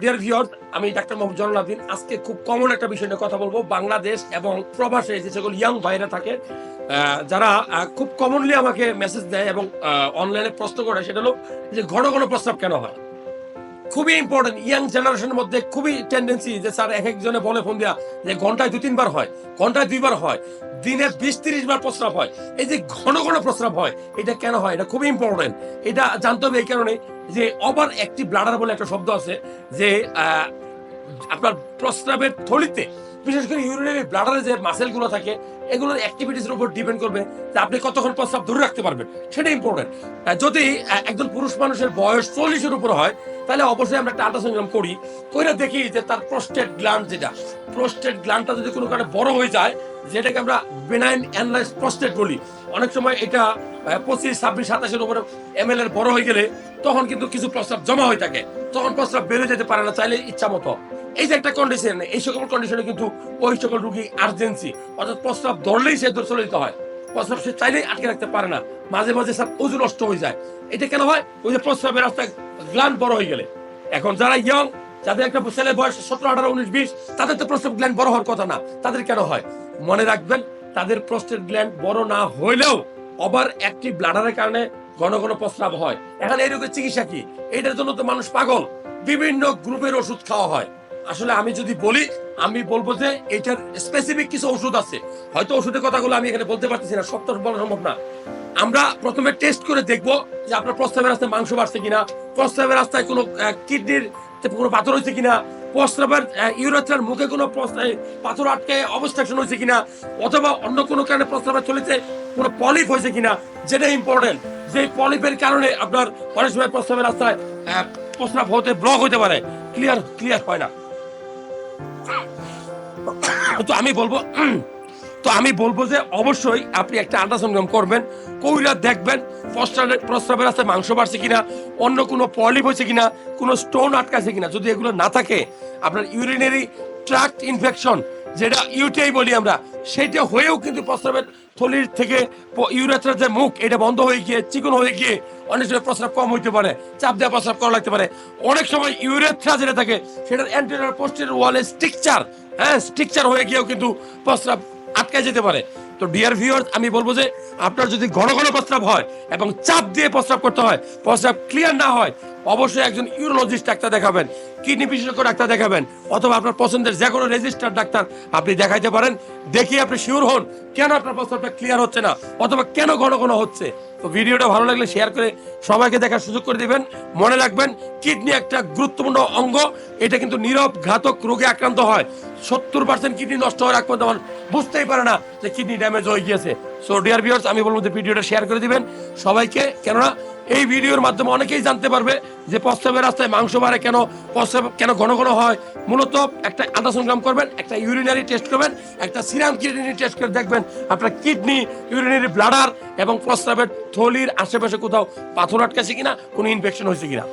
Deer viewers আমি doctor Mohammad Jalaluddin আজকে খুব কমন একটা বিষয় নিয়ে কথা বলব। বাংলাদেশ এবং প্রবাসে যে সকল ইয়াং ভাইরা থাকে যারা খুব কমনলি আমাকে মেসেজ দেয় এবং অনলাইনে প্রশ্ন করে, সেটা হলো যে ঘন ঘন প্রস্তাব কেন হয়? খুবই ইম্পর্টেন্ট ইয়াং জেনারেশনের মধ্যে খুবই টেন্ডেন্সি যে স্যার এক একজনে বলে ফোন দেওয়া যে ঘন্টায় দু তিনবার হয়, ঘন্টায় দুইবার হয়, দিনে বিশ তিরিশ বার প্রস্রাব হয়। এই যে ঘন ঘন প্রস্রাব হয়, এটা কেন হয়? এটা খুবই ইম্পর্টেন্ট এটা জানতে হবে এই কারণে যে ওভার একটি ব্লাডার বলে একটা শব্দ আছে যে আপনার প্রস্রাবের থলিতে, বিশেষ করে ইউরিনারি ব্লাডারে যে মাসেলগুলো থাকে এগুলোর অ্যাক্টিভিটিসের উপর ডিপেন্ড করবে যে আপনি কতক্ষণ প্রস্রাব ধরে রাখতে পারবেন। সেটা ইম্পর্টেন্ট যদি একজন পুরুষ মানুষের বয়স চল্লিশের উপর হয়, তাহলে অবশ্যই আমরা একটা আল্ট্রাসোনোগ্রাম করি করে দেখি যে তার প্রোস্টেট গ্ল্যান্ড যেটা প্রোস্টেট গ্ল্যান্ডটা যদি কোনো কারণে বড় হয়ে যায়, যেটাকে আমরা বেনাইন অ্যানলাইজ প্রোস্টেট বলি, অনেক সময় এটা পঁচিশ, ছাব্বিশ, সাতাশের উপরে এম এর বড় হয়ে গেলে তখন কিন্তু কিছু প্রস্রাব জমা হয়ে থাকে। তখন প্রস্রাব বেড়ে যেতে পারে না, চাইলে ইচ্ছা মতো এই যে একটা কন্ডিশন এই সকল কন্ডিশনে কিন্তু ওই সকল রুগী আর্জেন্সি অর্থাৎ প্রস্রাব ধরলেই সে চলে যেতে হয়। প্রস্রাব সে চাইলেই আটকে রাখতে পারে না। মাঝে মাঝে স্যার ওজন নষ্ট হয়ে যায়। এটা কেন হয়? ওই যে প্রস্রাবের রাস্তায় গ্লান বড় হয়ে গেলে। এখন যারা ইয়ং যাদের একটা ছেলে বয়স সতেরো, আঠারো, উনিশ, বিশ, তাদের তো প্রস্রাব গ্ল্যান্ড বড় হওয়ার কথা না। তাদের কেন হয়? মনে রাখবেন, তাদের প্রস্টেট গ্ল্যান্ড বড় না হইলেও ওভার অ্যাক্টিভ ব্লাডারের কারণে ঘন ঘন প্রস্রাব হয়। এখন এই রোগের চিকিৎসা কি? এটার জন্য তো মানুষ পাগল। বিভিন্ন গ্রুপের ওষুধ খাওয়া হয়। আসলে আমি যদি বলি আমি বলব যে এটার স্পেসিফিক কিছু ওষুধ আছে। হয়তো ওষুধের কথাগুলো আমি এখানে বলতে পারতেছি না সব বলা সম্ভব না। আমরা প্রথমে টেস্ট করে দেখব যে আপনার প্রস্তাবের রাস্তায় মাংস বাড়ছে কিনা। প্রস্তাবের রাস্তায় কোনো কিডনির কোনো পাথর হয়েছে কিনা। প্রস্রাবের ইউরেথ্রার মুখে কোনো পাথর আটকে অবস্ট্রাকশন হয়েছে কিনা। অথবা অন্য কোনো কারণে প্রস্রাবের চলেছে কোনো পলিপ হয়েছে কিনা যেটা ইম্পর্টেন্ট যে পলিপের কারণে আপনার অনেক সময় প্রস্রাবের রাস্তায় আহ, প্রস্রাব হতে ব্লক হতে পারে। ক্লিয়ার ক্লিয়ার হয় না। তো আমি বলব তো আমি বলব যে অবশ্যই আপনি একটা আল্ট্রাসোনোগ্রাম করবেন, কইরা দেখবেন প্রস্রাবের প্রস্রাবের রাস্তায় মাংস বাড়ছে কিনা, অন্য কোনো পলিপ হয়েছে কিনা, কোনো স্টোন আটকাছে কিনা, যদি এগুলো না থাকে, আপনার ইউরিনারি ট্রাক্ট ইনফেকশন যেটা ইউটিআই বলি আমরা, সেটা হয়েও কিন্তু প্রস্রাবের থলির থেকে ইউরেথ্রার যে মুখ, এটা বন্ধ হয়ে গিয়ে, চিকন হয়ে গিয়ে অনেক সময় প্রস্রাব কম হইতে পারে, চাপ দেওয়া প্রস্রাব করা লাগতে পারে। অনেক সময় ইউরেথ্রা যেটা থাকে, সেটার অ্যান্টেরিয়র পোস্টের ওয়ালে স্ট্রিকচার হ্যাঁ স্ট্রিকচার হয়ে গিয়েও কিন্তু প্রস্রাব আটকে যেতে পারে। তো ডিয়ার ভিউয়ার্স আমি বলব যে আপনার যদি ঘন ঘন প্রস্রাব হয় এবং চাপ দিয়ে প্রস্রাব করতে হয়, প্রস্রাব ক্লিয়ার না হয়, অবশ্যই একজন ইউরোলজিস্ট ডাক্তার দেখাবেন, কিডনি বিশেষজ্ঞ ডাক্তার দেখাবেন, অথবা আপনার পছন্দের যে কোনো রেজিস্টার ডাক্তার আপনি দেখাইতে পারেন। দেখিয়ে আপনি শিওর হন, কেন আপনার প্রস্রাবটা ক্লিয়ার হচ্ছে না, অথবা কেন ঘন ঘন হচ্ছে। তো ভিডিওটা ভালো লাগলে শেয়ার করে সবাইকে দেখার সুযোগ করে দিবেন। মনে রাখবেন কিডনি একটা গুরুত্বপূর্ণ অঙ্গ। এটা কিন্তু নীরব ঘাতক রোগে আক্রান্ত হয়। সত্তর পার্সেন্ট কিডনি নষ্ট হওয়ার আক্রান্ত মানুষ বুঝতেই পারে না যে কিডনি ড্যামেজ হয়ে গিয়েছে। সো ডিয়ার ভিউয়ার্স আমি বলব যে ভিডিওটা শেয়ার করে দিবেন। সবাইকে, কেননা এই ভিডিওর মাধ্যমে অনেকেই জানতে পারবে যে প্রস্রাবের রাস্তায় মাংস বাড়ে কেন, প্রস্রাব কেন ঘন ঘন হয়। মূলত একটা আল্ট্রাসোনোগ্রাম করবেন, একটা ইউরিনারি টেস্ট করবেন, একটা সিরাম কিডনি টেস্ট করে দেখবেন আপনার কিডনি ইউরিনারি ব্লাডার এবং প্রস্রাবের থলির আশেপাশে কোথাও পাথর আটকেছে কিনা, কোনো ইনফেকশন হয়েছে কিনা।